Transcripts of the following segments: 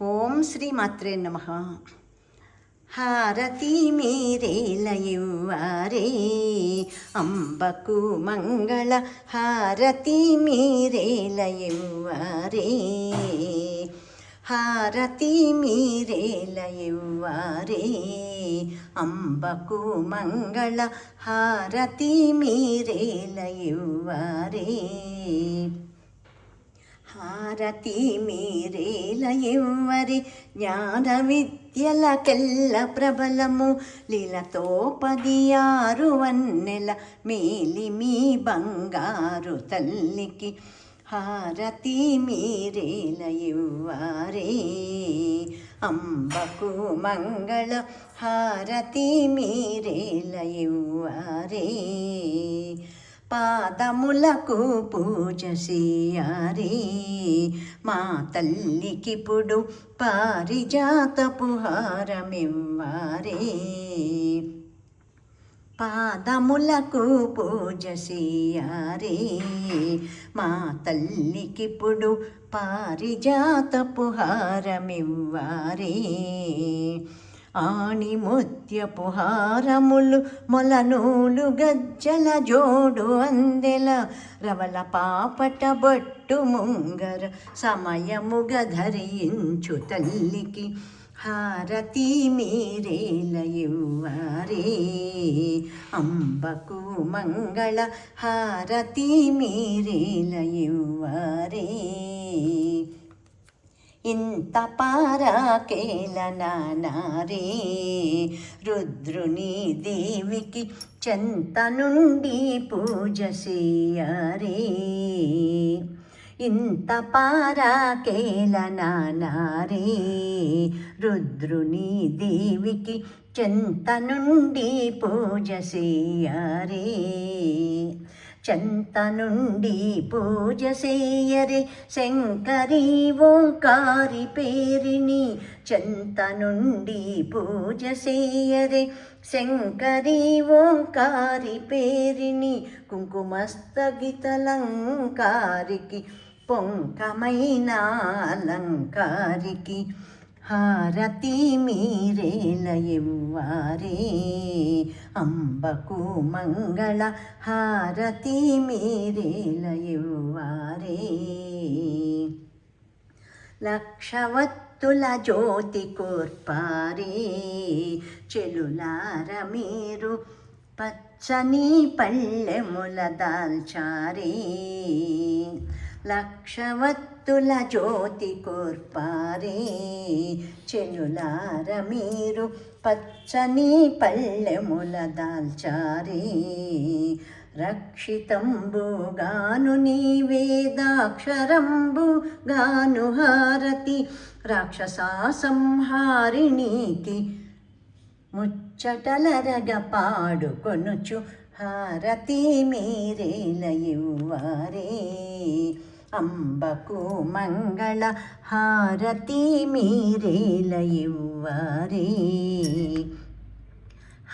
ఓం శ్రీ మాత్రే నమ. హారతి మీరేలయువారే అంబకు మంగళ హారతి మీరేలయువారే హారతి మీరేలయువారే అంబకు మంగళ హారతి మీరేలయువారే హారతి మీరేల ఎవ్వరి జ్ఞాన విద్యలకెల్ల ప్రబలము. లీలతో పది ఆరు వన్నెల మేలి మీ బంగారు తల్లికి. హారతి మీరేల ఇవ్వారే అంబకు మంగళ హారతి మీరేల ఇవ్వారే పాదములకు పూజ చేయారే. మా తల్లికిప్పుడు పారిజాతపు హారమివ్వారే పాదములకు పూజ చేయారే. మా తల్లికిప్పుడు పారిజాతపు హారమివ్వారే ఆణి ముత్యపు హారములు మొలనూలు గజ్జల జోడు అందెల రవల పాపట బొట్టు ముంగర సమయముగ ధరించు తల్లికి హారతి మీరేల అంబకు మంగళ హారతి మీరేల ఇంత పారాకేల నారీ రుద్రుని దేవికి చెంత నుండి పూజ చేయరే. ఇంత పారాకేల నారీ రుద్రుని దేవికి చెంత నుండి పూజ చేయరే. చెంత నుండి పూజ చేయరే శంకరి ఓంకారి పేరిని. చెంత నుండి పూజ చేయరే శంకరి ఓంకారి పేరిని. కుంకుమస్తగితలంకారికి పొంకమైన అలంకారికి హారతి మీరేల ఇవ్వారే? అంబకు మంగళ హారతి మీరేల ఇవ్వారే? లక్షవత్తుల జ్యోతి కోర్పారే? చెలులార మీరు పచ్చని పళ్ళెముల దాల్చారే? లక్షవత్తుల జ్యోతి కూర్పారే. చెలులార మీరు పచ్చని పళ్ళెముల దాల్చారే. రక్షితంబుగాను నీ వేదాక్షరంబు గాను హారతి రాక్షసా సంహారిణీకి ముచ్చటలరగ పాడుకొనుచు హారతి మీరేల ఇవ్వారే. అంబకు మంగళ హారతి మీరేల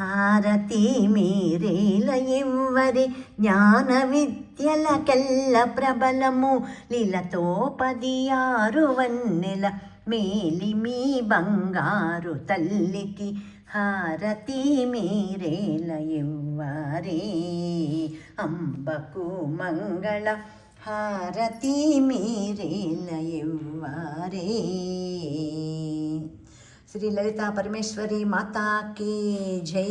హారతి మీరేల జ్ఞాన విద్యలకెల్ల ప్రబలము. లీలతో పది వన్నెల మేలి మీ బంగారు తల్లికి. హారతి మీరేల అంబకు మంగళ హారతి మీరేల ఇవ్వారే శ్రీ లలితా పరమేశ్వరి మాతాకి జై.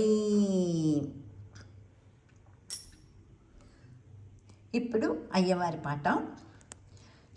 ఇప్పుడు అయ్యవారి పాట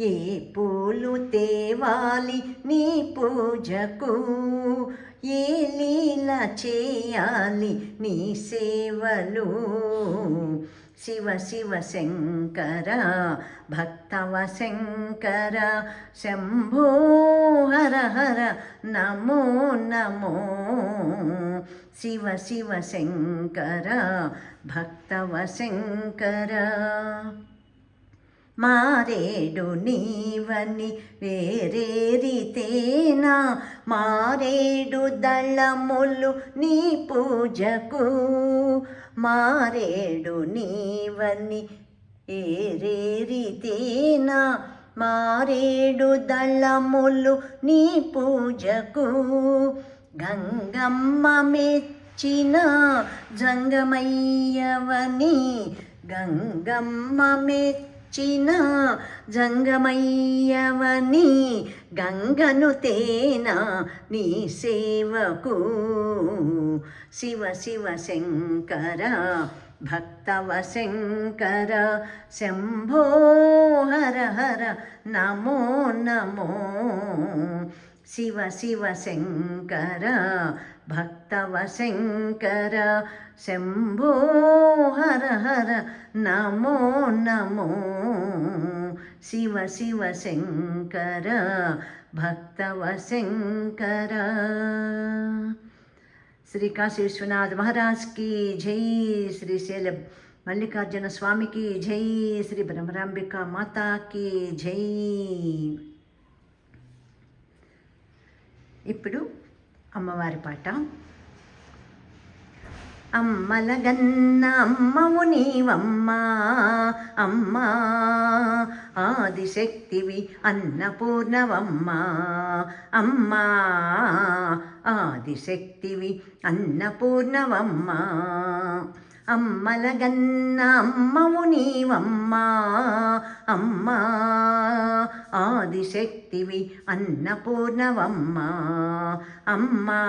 ఏ పూలు తేవాలి నీ పూజకు? ఏ లీల చేయాలి నీ సేవలు? శివ శివ శంకర భక్తవ శంకర శంభో హర హర నమో నమో. శివ శివ శంకర భక్తవ శంకర. మారేడు నీవని వేరేరితేనా? మారేడు దళములు నీ పూజకు. మారేడు నీవని ఏరేరితేనా మారేడు దళములు నీ పూజకు. గంగమ్మ మెచ్చిన జంగమయ్యవని గంగమ్మ మెచ్చిన జంగమయ్యవని గంగను తేనా నీ సేవకు? శివ శివ శంకర భక్తవ శంకర శంభో హర హర నమో నమో. శివ శివ శంకర భక్తవ శంకర శంభో హర హర నమో నమో. శివ శివ శంకర భక్తవ శంకర శ్రీ కాశీ విశ్వనాథ్ మహారాజ్కి జై శ్రీశైల మల్లికార్జున స్వామికి జై శ్రీ బ్రహ్మరాంబిక మాతాకి జై. ఇప్పుడు అమ్మవారి పాట. అమ్మలగన్న అమ్మవు నీవమ్మా అమ్మా ఆదిశక్తివి అన్నపూర్ణవమ్మా అమ్మా ఆదిశక్తివి అన్నపూర్ణవమ్మా. అమ్మలగన్న అమ్మవు నీవమ్మా అమ్మా. ఆదిశక్తివి అన్నపూర్ణవమ్మా అమ్మా.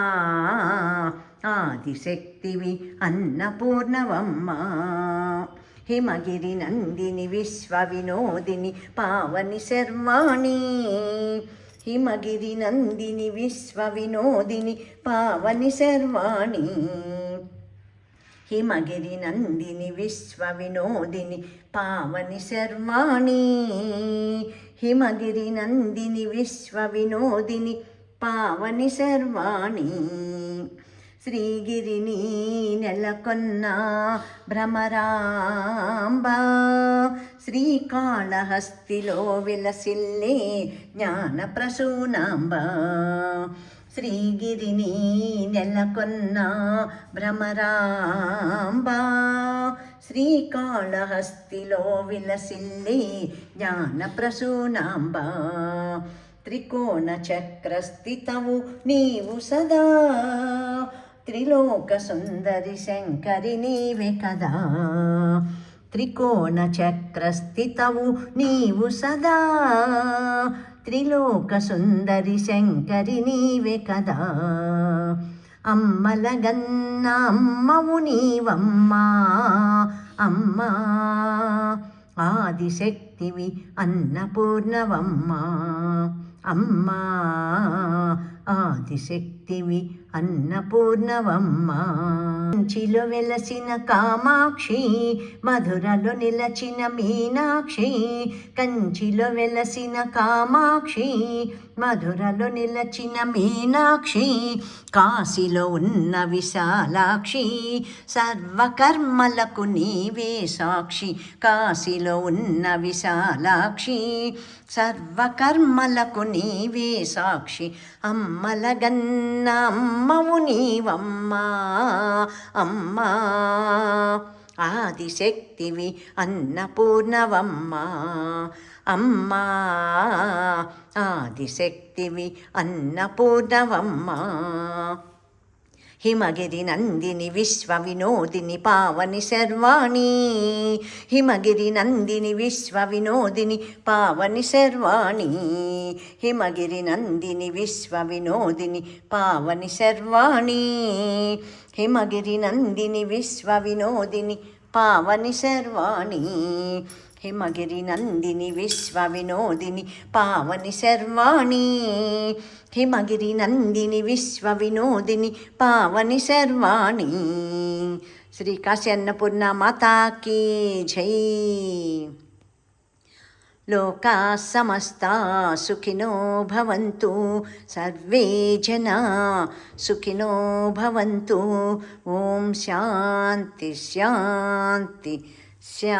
ఆదిశక్తివి అన్నపూర్ణవమ్మా. హిమగిరి నందిని విశ్వ వినోదిని పావని శర్వాణి. హిమగిరి నందిని విశ్వ వినోదిని పావని శర్వాణి. హిమగిరి నందిని విశ్వ వినోదిని పావని శర్వాణి. హిమగిరి నందిని విశ్వ వినోదిని పావని శర్వాణి. శ్రీగిరిని నెలకొన్న భ్రమరాంబ. శ్రీకాళహస్తిలో విలసిల్లే జ్ఞాన ప్రసూనాంబ శ్రీగిరిని నెలకొన్న భ్రమరాంబ. శ్రీకాళహస్తిలో విలసిల్లి జ్ఞానప్రసూనాంబ. త్రికోణ చక్రస్థితవు నీవు సదా. త్రిలోక సుందరి శంకరి నీవే కదా. త్రికోణ చక్రస్థితవు నీవు సదా. త్రిలోక సుందరి శంకరి నీవే కదా. అమ్మల గన్న అమ్మవు నీవమ్మా అమ్మా. ఆదిశక్తివి అన్నపూర్ణవమ్మా అమ్మా. ఆదిశక్తివి అన్నపూర్ణవమ్మా. కంచిలో వెలసిన కామాక్షి మధురలో నిలచిన మీనాక్షి కంచిలో వెలసిన కామాక్షి మధురలో నిలచిన మీనాక్షి కాశీలో ఉన్న విశాలాక్షి సర్వకర్మలకు నీవే సాక్షి కాశీలో ఉన్న విశాలాక్షి సర్వకర్మలకు నీవే సాక్షి అమ్మలగన్న అమ్మవు నీవమ్మా అమ్మా. ఆదిశక్తివి అన్నపూర్ణవమ్మ. అమ్మా ఆదిశక్తివి అన్నపూర్ణవమ్మ. హిమగిరి నందిని విశ్వ వినోదిని పావని శర్వాణి హిమగిరి నందిని విశ్వ వినోదిని పావని శర్వాణి హిమగిరి నందిని విశ్వ వినోదిని పావని శర్వాణి హిమగిరి నందిని విశ్వ వినోదిని పావని శర్వాణి హిమగిరి నందిని విశ్వ వినోదిని పావని సర్వాణి హిమగిరి నందిని విశ్వ వినోదిని పావని శర్వాణి. శ్రీ కాశీ అన్నపూర్ణ మాతాకి జై. లోకా సమస్తా సుఖినో భవంతు. సర్వే జనా సుఖినో భవంతు. ఓం శాంతి శాంతి శా